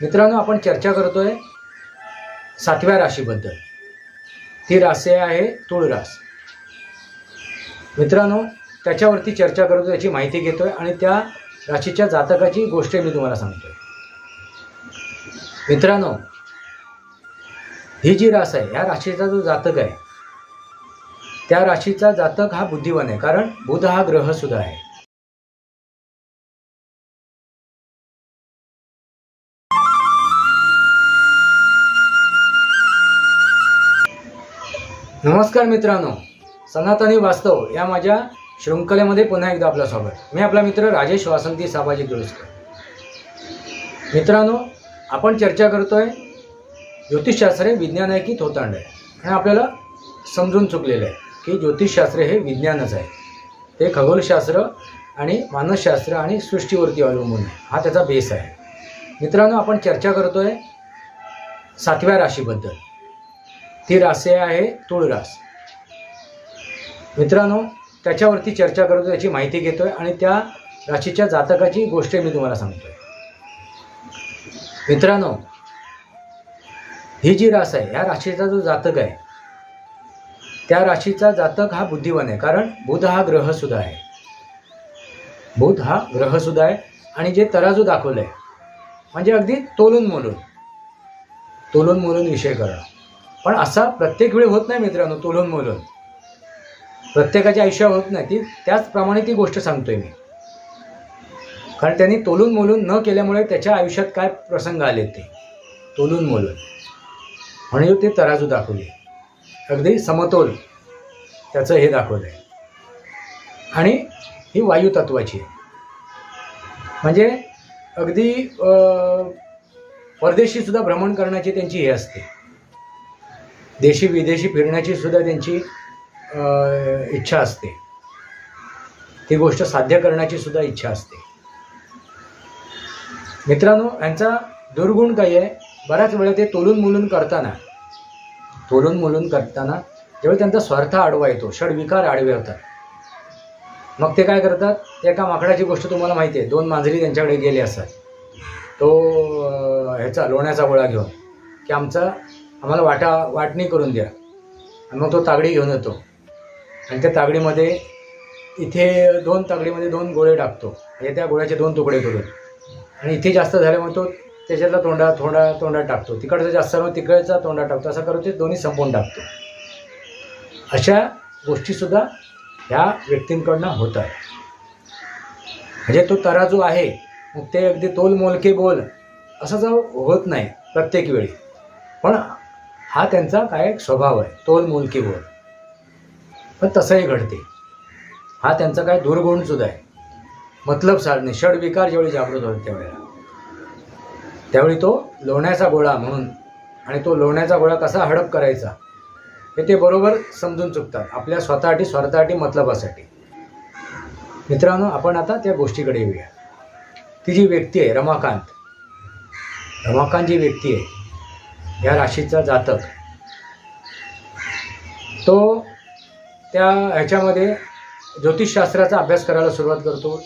मित्रांनो आपण चर्चा करतोय सातव्या राशीबद्दल. ती राशी आहे तुळ रास. मित्रांनो त्याच्यावरती चर्चा करतो त्याची माहिती घेतोय आणि त्या राशीच्या जातकाची गोष्ट मी तुम्हाला सांगतोय. मित्रांनो ही जी रास आहे ह्या राशीचा जो जातक आहे त्या राशीचा जातक हा बुद्धिवान आहे कारण बुध हा ग्रह सुद्धा आहे. नमस्कार मित्रांनो. सनातनी वास्तव या माझ्या शृंखलेमध्ये पुन्हा एकदा आपलं स्वागत. मी आपला मित्र राजेश वासंती सामाजिक दुरुस्कर मित्रांनो आपण चर्चा करतोय ज्योतिषशास्त्र हे विज्ञान आहे. की थोतांड आहे आणि आपल्याला समजून चुकलेलं आहे की ज्योतिषशास्त्र हे विज्ञानच आहे. ते खगोलशास्त्र आणि मानसशास्त्र आणि सृष्टीवरती अवलंबून आहे. हा त्याचा बेस आहे. मित्रांनो आपण चर्चा करतोय सातव्या राशीबद्दल. ती रासे आहे तुळरास मित्रांनो त्याच्यावरती चर्चा करतो त्याची माहिती घेतोय आणि त्या राशीच्या जातकाची गोष्ट मी तुम्हाला सांगतोय. मित्रांनो ही जी रास आहे ह्या राशीचा जो जातक आहे त्या राशीचा जातक हा बुद्धिवान आहे कारण बुध हा ग्रह सुद्धा आहे. बुध हा ग्रह सुद्धा आहे आणि जे तराजू दाखवलं आहे म्हणजे अगदी तोलून मोलून तोलून मोलून विषय करणं पण असा प्रत्येक वेळी होत नाही मित्रांनो तोलून मोलून. प्रत्येकाच्या आयुष्यात होत नाही. ती त्याचप्रमाणे ती गोष्ट सांगतोय मी. कारण त्यांनी तोलून मोलून न केल्यामुळे त्याच्या आयुष्यात काय प्रसंग आले ते? तोलून मोलून. म्हणजे ते तराजू दाखवले. अगदी समतोल त्याचं हे दाखवलं आहे आणि ही वायू तत्वाची आहे. म्हणजे अगदी परदेशीसुद्धा परदेशी सुद्धा भ्रमण करण्याची त्यांची हे असते. देशी विदेशी फिरण्याची सुद्धा त्यांची इच्छा असते. ती गोष्ट साध्य करण्याची सुद्धा इच्छा असते. मित्रांनो यांचा दुर्गुण काही आहे? बऱ्याच वेळा ते तोलून मुलून करताना तोलून मुलून करताना जेव्हा त्यांचा स्वार्थ आडवा येतो षडविकार आडवे होतात. मग ते काय करतात? ते एका माकडाची गोष्ट तुम्हाला माहिती आहे. दोन मांजरी त्यांच्याकडे गेले असतात. तो ह्याचा लोण्याचा गोळा घेऊन की आमचा आम्हाला वाटा वाटणी करून द्या. आणि मग तो तागडी घेऊन येतो. आणि त्या तागडीमध्ये इथे दोन तागडीमध्ये दोन गोळे टाकतो. म्हणजे त्या गोळ्याचे दोन तुकडे करून. आणि इथे जास्त झाल्यामुळे तो त्याच्यातला तोंडा तोंडा तोंडात टाकतो. तिकडचा जास्त झालं तिकडचा तोंडात टाकतो. असं करून ते दोन्ही संपवून टाकतो. अशा गोष्टीसुद्धा ह्या व्यक्तींकडनं होत आहे म्हणजे तो तराजू आहे. मग ते अगदी तोल मोलके बोल. असं जर होत नाही प्रत्येक वेळी. पण हा त्यांचा काय एक स्वभाव आहे तोल मोलके बोल पण तसंही घडते. हा त्यांचा काय दुर्गुणसुद्धा आहे. मतलब साधणे षडविकार ज्यावेळी जागृत होते त्यावेळेला. त्यावेळी तो लोण्याचा गोळा म्हणून आणि तो लोण्याचा गोळा कसा हडप करायचा हे ते बरोबर समजून चुकतात. आपल्या स्वतःसाठी स्वार्थासाठी मतलबासाठी. मित्रांनो आपण आता त्या गोष्टीकडे येऊया. ती जी व्यक्ती आहे रमाकांत. रमाकांत जी व्यक्ती आहे ह्या राशीचा जातक. तो त्या ह्याच्यामध्ये ज्योतिषशास्त्राचा अभ्यास करायला सुरुवात करतो.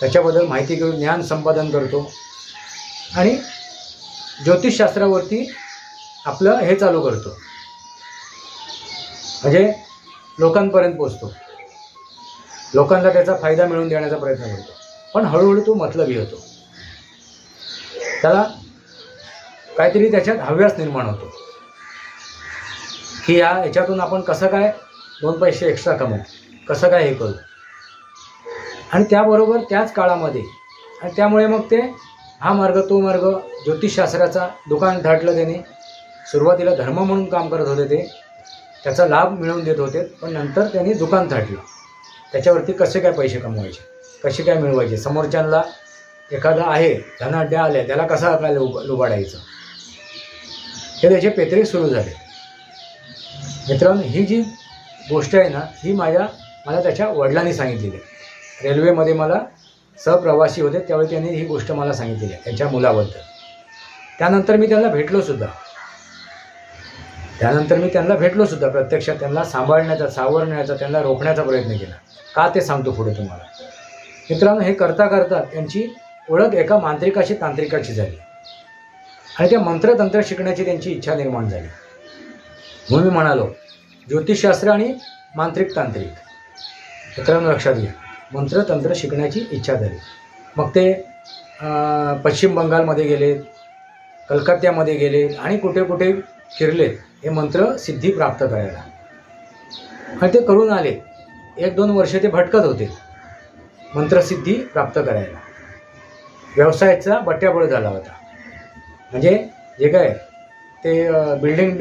त्याच्याबद्दल माहिती घेऊन ज्ञान संपादन करतो. आणि ज्योतिषशास्त्रावरती आपलं हे चालू करतो. म्हणजे लोकांपर्यंत पोचतो लोकांना त्याचा फायदा मिळवून देण्याचा प्रयत्न करतो. पण हळूहळू तो मतलबी होतो. त्याला काहीतरी त्याच्यात हव्यास निर्माण होतो. की या ह्याच्यातून आपण कसं काय दोन पैसे एक्स्ट्रा कमवू? कसं काय हे करू? आणि त्याबरोबर त्याच काळामध्ये आणि त्यामुळे मग ते हा मार्ग तो मार्ग ज्योतिषशास्त्राचा दुकान धाटलं त्याने. सुरुवातीला धर्म म्हणून काम करत होते ते. त्याचा लाभ मिळवून देत होते पण नंतर त्यांनी दुकान थाटलं त्याच्यावरती कसे काय पैसे कमवायचे? कसे काय मिळवायचे? समोरच्यांना एखादा आहे धनाढ्य आले त्याला कसा काय लुब लुबाडायचं? हे त्याचे पेत्रे सुरू झाले. मित्रांनो ही जी गोष्ट आहे ना ही माझ्या मला त्याच्या वडिलांनी सांगितलेली आहे. रेल्वेमध्ये मला सहप्रवासी होते त्यावेळी त्यांनी ही गोष्ट मला सांगितलेली आहे त्यांच्या मुलाबद्दल. त्यानंतर मी त्यांना भेटलो सुद्धा. त्यानंतर मी त्यांना भेटलो सुद्धा प्रत्यक्षात त्यांना सांभाळण्याचा सावरण्याचा त्यांना रोखण्याचा प्रयत्न केला. का ते सांगतो पुढे तुम्हाला? मित्रांनो हे करता करता त्यांची ओळख एका मांत्रिकाशी तांत्रिकाची झाली. आणि त्या मंत्रतंत्र शिकण्याची त्यांची इच्छा निर्माण झाली. म्हणून मी म्हणालो ज्योतिषशास्त्र आणि मांत्रिक तांत्रिक. मित्रांनो लक्षात घ्या. मंत्रतंत्र शिकण्याची इच्छा झाली. मग ते पश्चिम बंगालमध्ये गेलेत कलकत्त्यामध्ये गेले आणि कुठे कुठे फिरलेत हे मंत्र सिद्धी प्राप्त करायला. आणि ते करून आले. एक दोन वर्ष ते भटकत होते. मंत्रसिद्धी प्राप्त करायला. व्यवसायाचा बट्ट्याबळ झाला होता. म्हणजे जे काय ते बिल्डिंग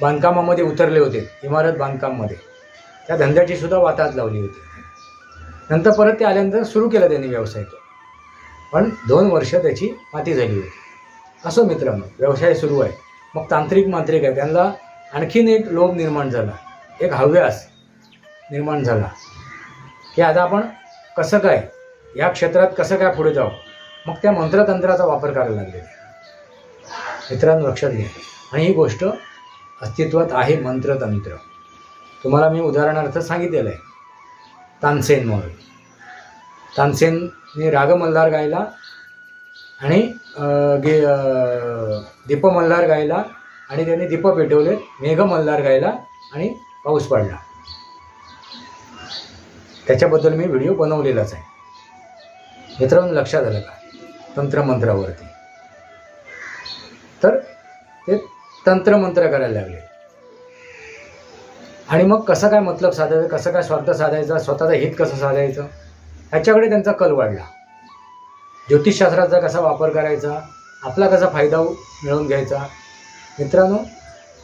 बांधकामामध्ये उतरले होते इमारत बांधकाममध्ये. त्या धंद्याची सुद्धा वाताहत लावली होती. नंतर परत ते आल्यानंतर सुरू केला त्यांनी व्यवसाय तो. पण दोन वर्ष त्याची माती झाली होती. असो मित्रांनो व्यवसाय सुरू आहे. मग तांत्रिक मांत्रिक आहे. त्यांना आणखीन एक लोभ निर्माण झाला. एक हव्यास निर्माण झाला. की आता आपण कसं काय या क्षेत्रात कसं काय पुढे जाऊ मग त्या मंत्रतंत्राचा वापर करायला लागले. मित्रांनो लक्षात घ्या. आणि ही गोष्ट अस्तित्वात आहे मंत्रतंत्र. तुम्हाला मी उदाहरणार्थ सांगितलेलं आहे. तानसेन म्हणून. तानसेनने राग मल्हार गायला आणि गे दीप मल्हार गायला आणि त्यांनी दीप पेटवले मेघ मल्हार गायला आणि पाऊस पडला. त्याच्याबद्दल मी व्हिडिओ बनवलेलाच आहे. मित्रांनो लक्षात आलं का? तंत्रमंत्रावरती. तर ते तंत्रमंत्र करायला लागले. आणि मग कसं काय मतलब साधायचं कसं काय स्वार्थ साधायचा स्वतःचं हित कसं साधायचं ह्याच्याकडे त्यांचा कल वाढला. ज्योतिषशास्त्राचा कसा वापर करायचा आपला कसा फायदा मिळवून घ्यायचा. मित्रांनो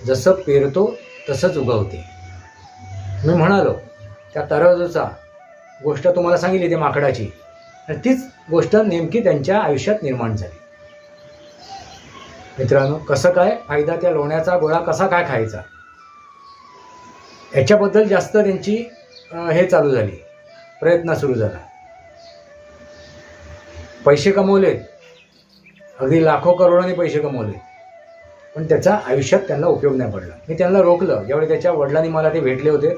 जसं पेरतो तसंच उगवते. मी म्हणालो त्या तराजूचा गोष्ट तुम्हाला सांगितली ते माकडाची. आणि तीच गोष्ट नेमकी त्यांच्या आयुष्यात निर्माण झाली. मित्रांनो कसं काय फायदा त्या लोण्याचा गोळा कसा काय खायचा? याच्याबद्दल जास्त त्यांची हे चालू झाली. प्रयत्न सुरू झाला. पैसे कमवले. अगदी लाखो करोडांनी पैसे कमवले. पण त्याचा आयुष्यात त्यांना उपयोग नाही पडला. मी त्यांना रोखलं. ज्यावेळी त्याच्या वडिलांनी मला ते भेटले होते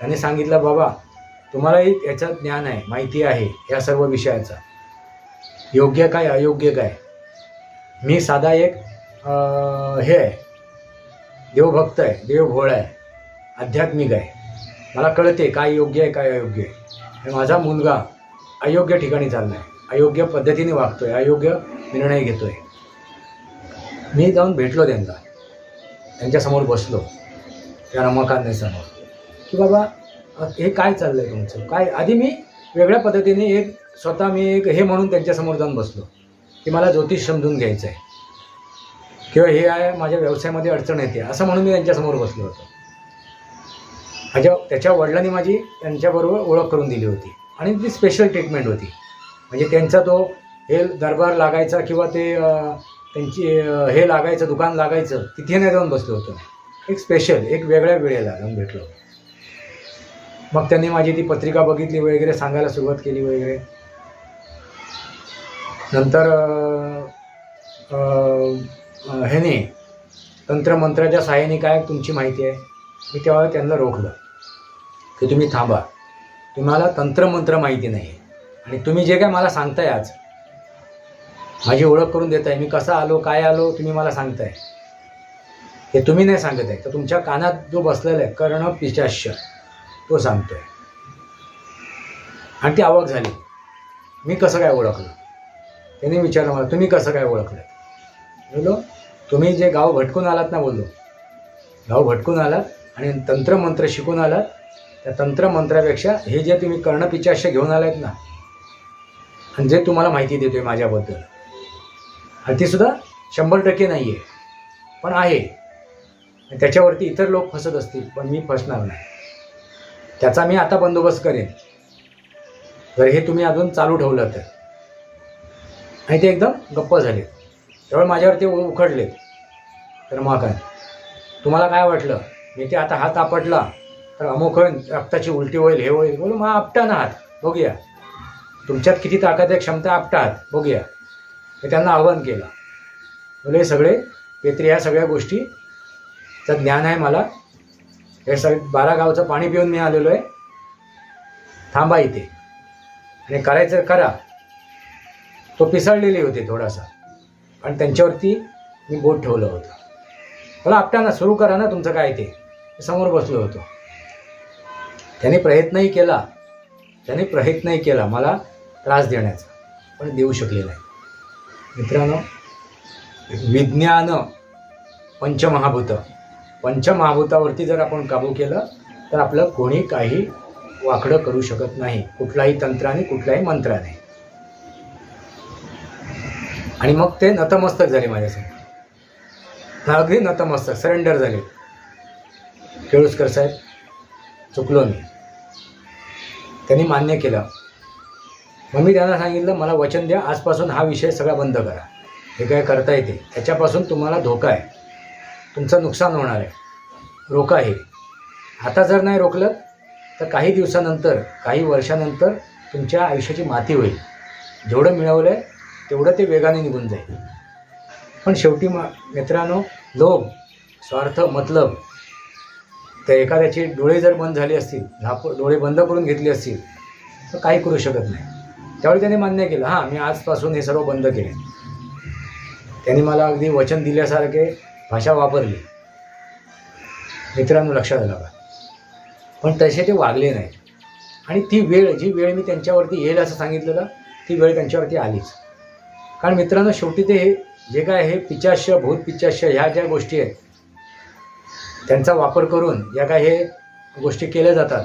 त्यांनी सांगितलं बाबा तुम्हालाही याचं ज्ञान आहे माहिती आहे या सर्व विषयाचा. योग्य काय अयोग्य काय? मी साधा एक हे आहे. देवभक्त आहे देवभोळ आहे आध्यात्मिक आहे. मला कळते काय योग्य आहे काय अयोग्य आहे. माझा मुलगा अयोग्य ठिकाणी चालला आहे अयोग्य पद्धतीने वागतोय अयोग्य निर्णय घेतोय. मी जाऊन भेटलो त्यांना. त्यांच्यासमोर बसलो त्या रमाकांतसमोर की बाबा हे काय चाललंय तुमचं? काय आधी मी वेगळ्या पद्धतीने एक स्वतः मी एक हे म्हणून त्यांच्यासमोर जाऊन बसलो की मला ज्योतिष समजून घ्यायचं आहे किंवा हे आहे माझ्या व्यवसायामध्ये अडचण येते असं म्हणून मी त्यांच्यासमोर बसलो होतो. माझ्या त्याच्या वडिलांनी माझी त्यांच्याबरोबर ओळख करून दिली होती. आणि ती स्पेशल ट्रीटमेंट होती. म्हणजे त्यांचा तो हे दरबार लागायचा किंवा ते त्यांची हे लागायचं दुकान लागायचं तिथे नाही जाऊन बसलो होतो. एक स्पेशल एक वेगळ्या वेळेला जाऊन भेटलो. मग त्यांनी माझी ती पत्रिका बघितली वगैरे सांगायला सुरुवात केली वगैरे. नंतर ह्याने तंत्रमंत्राच्या सहाय्याने काय तुमची माहिती आहे? मी तेव्हा त्यांना रोखलं की तुम्ही थांबा. तुम्हाला तंत्रमंत्र माहिती नाही. आणि तुम्ही जे काय मला सांगताय आज माझी ओळख करून देताय. मी कसा आलो काय आलो तुम्ही मला सांगताय. हे तुम्ही नाही सांगत आहे. तर तुमच्या कानात जो बसलेला आहे कर्ण पिशाश्य तो सांगतोय. आणि ती आवक झाली. मी कसं काय ओळखलं? त्याने विचारलं मला तुम्ही कसं काय ओळखलं? बोलो तुम्ही जे गाव भटकून आलात ना बोललो. गाव भटकून आलात आणि तंत्रमंत्र शिकून आलात. त्या तंत्रमंत्रापेक्षा हे जे तुम्ही कर्णपिचाश्य घेऊन आलात ना आणि जे तुम्हाला माहिती देतोय माझ्याबद्दल आणि ती सुद्धा शंभर टक्के नाही आहे पण आहे. त्याच्यावरती इतर लोक फसत असतील पण मी फसणार नाही. त्याचा मी आता बंदोबस्त करेन. जर हे तुम्ही अजून चालू ठेवलं तर. आणि ते एकदम गप्प झाले. त्यावेळी माझ्यावर ते उ- उखडले. तर मग काय? तुम्हाला काय वाटलं? मी ते आता हात आपटला. तर अमुक होईल रक्ताची उलटी होईल हे होईल. बोलू मग आपटा ना हात. बघूया. तुमच्यात किती ताकद आहे क्षमता आपटा आहात बघूया. हे त्यांना आव्हान केलं. बोले हे सगळे पेत्री ह्या सगळ्या गोष्टीचं ज्ञान आहे मला. हे सगळे बारा गावचं पाणी पिऊन मी आलेलो आहे थांबा इथे. आणि करायचं करा. तो पिसळलेली होती थोडासा. पण त्यांच्यावरती मी बोट ठेवलं होतं. मला आपटा ना सुरू करा ना तुमचं काय ते. मी समोर बसलो होतो. त्याने प्रयत्नही केला. त्याने प्रयत्नही केला. मला त्रास देण्याचा. पण देऊ शकले नाही. मित्रांनो विज्ञान पंचमहाभूत. पंचमहाभूतावरती जर आपण काबू केलं तर आपलं कोणी काही वाकडं करू शकत नाही. कुठलाही तंत्राने कुठल्याही मंत्राने. आणि मग ते नतमस्तक झाले माझ्यासमोर. अगदी नतमस्तक सरेंडर झाले. केळुसकर साहेब चुकलो मी. त्यांनी मान्य केलं. मग मी त्यांना सांगितलं मला वचन द्या आजपासून हा विषय सगळा बंद करा. हे काय करता येते? त्याच्यापासून तुम्हाला धोका आहे. तुमचं नुकसान होणार आहे. रोका हे. आता जर नाही रोखलं तर काही दिवसानंतर काही वर्षानंतर तुमच्या आयुष्याची माती होईल. जेवढं मिळवलं आहे तेवढं ते वेगाने निघून जाईल. पण शेवटी मा मित्रांनो लोभ स्वार्थ मतलब तर एखाद्याचे डोळे जर बंद झाले असतील झाप डोळे बंद करून घेतले असतील तर काही करू शकत नाही. त्यावेळी त्याने मान्य केलं हां मी आजपासून हे सर्व बंद केले. त्यांनी मला अगदी वचन दिल्यासारखे भाषा वापरली. मित्रांनो लक्षात आलं का पण तसे ते वागले नाही आणि ती वेळ जी वेळ मी त्यांच्यावरती येईल असं सांगितलेलं ती वेळ त्यांच्यावरती आलीच. कारण मित्रांनो शेवटी ते हे जे काय हे पिचाश्य भूत पिचाश्य ह्या ज्या गोष्टी आहेत त्यांचा वापर करून या काय हे गोष्टी केल्या जातात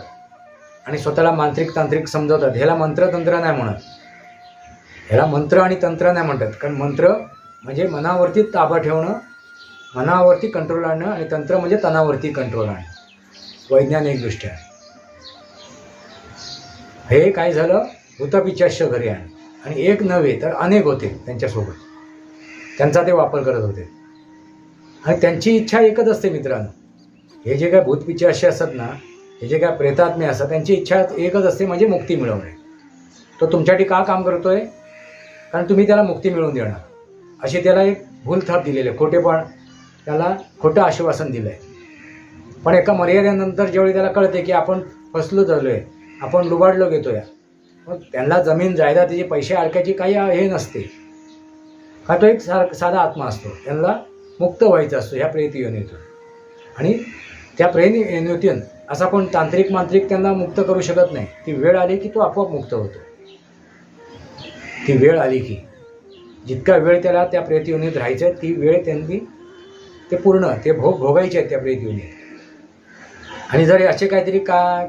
आणि स्वतःला मांत्रिक तांत्रिक समजवतात. ह्याला मंत्रतंत्र नाही म्हणत. ह्याला मंत्र आणि तंत्र नाही म्हणतात. कारण मंत्र म्हणजे मनावरती ताबा ठेवणं मनावरती कंट्रोल आणणं आणि तंत्र म्हणजे तणावरती कंट्रोल आणणं. वैज्ञानिकदृष्ट्या. हे काय झालं? भूतपिचाश्य घरी आण आणि एक नव्हे तर अनेक होते त्यांच्यासोबत. त्यांचा ते वापर करत होते. आणि त्यांची इच्छा एकच असते मित्रांनो. हे जे काय भूतपिचाश्य असतात ना हे जे काय प्रेतात्मे असतात त्यांची इच्छा एकच असते म्हणजे मुक्ती मिळवणे. तो तुमच्यासाठी का काम करतो आहे कारण तुम्ही त्याला मुक्ती मिळवून देणार. अशी त्याला एक भूल थाप दिलेली आहे. खोटेपण त्याला खोटं आश्वासन दिलं आहे पण एका मर्यादेनंतर ज्यावेळी त्याला कळते की आपण फसलो झालो आहे आपण लुबाडलो घेतोय मग त्यांना जमीन जायदातीचे पैसे अडकायची काही हे नसते. हा तो एक सा साधा आत्मा असतो. त्यांना मुक्त व्हायचा असतो ह्या प्रेत योनीतून. आणि त्या प्रेम योनीतून असा कोण तांत्रिक मांत्रिक त्यांना मुक्त करू शकत नाही. ती वेळ आली की तो आपोआप मुक्त होतो. ती वेळ आली की जितका वेळ त्याला त्या प्रेत योनीत राहायचं आहे ती वेळ त्यांनी ते पूर्ण ते भोग भोगायचे आहेत त्या प्रेतीने आणि जर असे काहीतरी का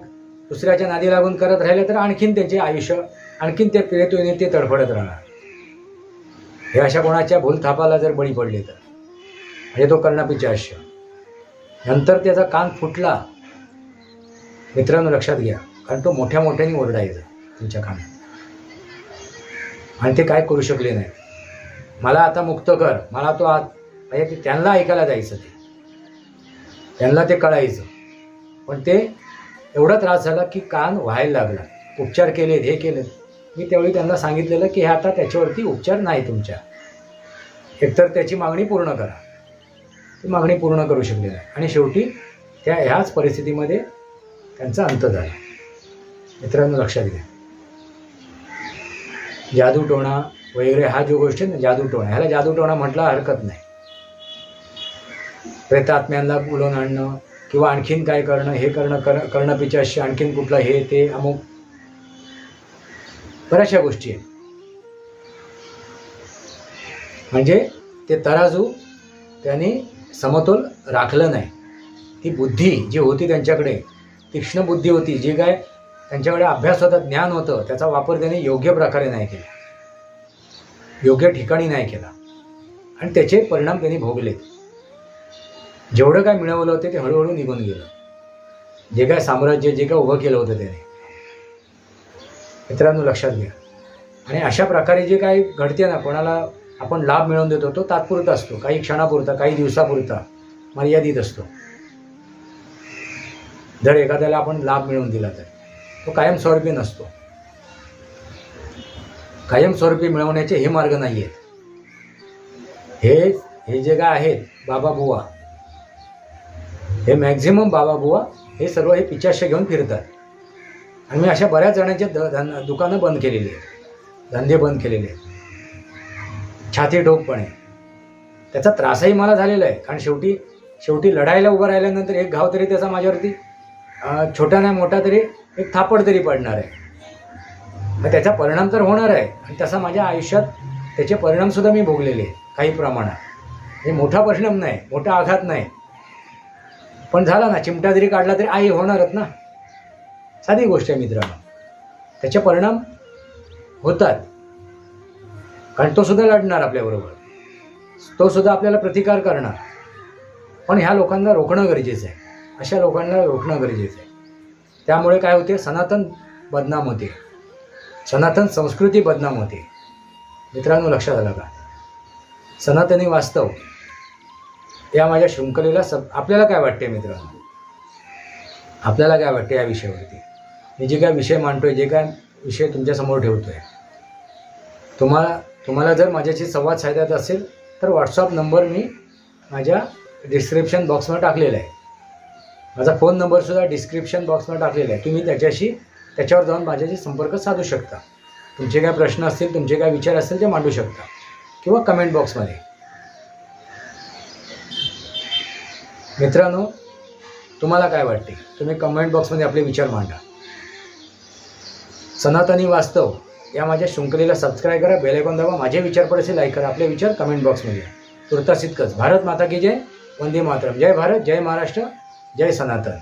दुसऱ्याच्या नादी लागून करत राहिले तर आणखीन त्यांचे आयुष्य आणखीन त्या प्रेत ते तडफडत राहणार. हे अशा कोणाच्या भूलथापाला जर बळी पडले तर. म्हणजे तो कर्णपिचाश्य नंतर त्याचा कान फुटला. मित्रांनो लक्षात घ्या. कारण तो मोठ्या मोठ्याने ओरडायचा तुमच्या कानात. आणि ते काय करू शकले नाही मला आता मुक्त कर. मला तो आत म्हणजे ते त्यांना ऐकायला जायचं ते. त्यांना ते कळायचं. पण ते एवढा त्रास झाला की कान व्हायला लागला. उपचार केलेत हे केलेत. मी त्यावेळी त्यांना सांगितलेलं की हे आता त्याच्यावरती उपचार नाही तुमच्या. एकतर त्याची मागणी पूर्ण करा. ती मागणी पूर्ण करू शकले नाही. आणि शेवटी त्या ह्याच परिस्थितीमध्ये त्यांचा अंत झाला. मित्रांनो लक्षात घ्या. जादूटोणा वगैरे हा जो गोष्टी आहे ना जादूटोणा. ह्याला जादूटोणा म्हटला हरकत नाही. प्रेतात्म्यांना बोलवून आणणं किंवा आणखीन काय करणं हे करणं कर करणं पिचाशी आणखीन कुठलं हे ते अमुक बऱ्याचशा गोष्टी आहेत. म्हणजे ते तराजू त्यांनी समतोल राखलं नाही. ती बुद्धी जी होती त्यांच्याकडे तीक्ष्ण बुद्धी होती जी काय त्यांच्याकडे अभ्यास होता ज्ञान होतं त्याचा वापर त्यांनी योग्य प्रकारे नाही केला. योग्य ठिकाणी नाही केला. आणि त्याचे परिणाम त्यांनी भोगले जेवढं काय मिळवलं होतं ते हळूहळू निघून गेलं. जे काय साम्राज्य जे काय उभं केलं होतं त्याने. मित्रांनो लक्षात घ्या. आणि अशा प्रकारे जे काही घडते ना कोणाला आपण लाभ मिळवून देतो तो तात्पुरता असतो. काही क्षणापुरता काही दिवसापुरता मर्यादित असतो. जर एखाद्याला आपण लाभ मिळवून दिला तर तो कायमस्वरूपी नसतो. कायमस्वरूपी मिळवण्याचे हे मार्ग नाही आहेत हे हे जे काय आहेत बाबा बुवा हे मॅक्झिमम बाबा बुवा हे सर्व हे पिचाश्य घेऊन फिरतात. आणि मी अशा बऱ्याच जणांचे द धन दुकानं बंद केलेली आहेत. धंदे बंद केलेले आहेत. छाती ठोकपणे त्याचा त्रासही मला झालेला आहे. कारण शेवटी शेवटी लढायला उभं राहिल्यानंतर एक घाव तरी त्याचा माझ्यावरती छोटा नाही मोठा तरी एक थापड तरी पडणार आहे. मग त्याचा परिणाम तर होणार आहे. आणि तसा माझ्या आयुष्यात त्याचे परिणामसुद्धा मी भोगलेले आहे काही प्रमाणात. हे मोठा परिणाम नाही मोठा आघात नाही. पण झाला ना चिमटा जरी काढला तरी आई होणारच ना. साधी गोष्ट आहे मित्रांनो. त्याचे परिणाम होतात. कारण तो सुद्धा लढणार आपल्याबरोबर. तो सुद्धा आपल्याला प्रतिकार करणार. पण ह्या लोकांना रोखणं गरजेचं आहे. अशा लोकांना रोखणं गरजेचं आहे. त्यामुळे काय होते? सनातन बदनाम होते. सनातन संस्कृती बदनाम होते. मित्रांनो लक्षात आलं का? सनातनी वास्तव या माझ्या शृंखलेला सब आपल्याला काय वाटते मित्रांनो? आपल्याला काय वाटते या विषयावरती? मी जे काय विषय मांडतोय जे काय विषय तुमच्यासमोर ठेवतोय तुम्हाला तुम्हाला जर माझ्याशी संवाद साधायचा असेल तर व्हॉट्सअप नंबर मी माझ्या डिस्क्रिप्शन बॉक्समध्ये टाकलेला आहे. माझा फोन नंबरसुद्धा डिस्क्रिप्शन बॉक्समध्ये टाकलेला आहे. तुम्ही त्याच्याशी त्याच्यावर जाऊन माझ्याशी संपर्क साधू शकता. तुमचे काय प्रश्न असतील तुमचे काय विचार असतील ते मांडू शकता. किंवा कमेंट बॉक्समध्ये मित्रांनो तुम्हाला काय वाटते? तुम्ही कमेंट बॉक्समध्ये आपले विचार मांडा. सनातनी वास्तव या माझ्या शृंखलेला सबस्क्राईब करा बेलायकॉन दाबा माझे विचार पडायचे लाईक करा आपले विचार कमेंट बॉक्समध्ये तुर्तास इतकंच. भारत माता की जय वंदे मातरम. जय भारत जय महाराष्ट्र जय सनातन.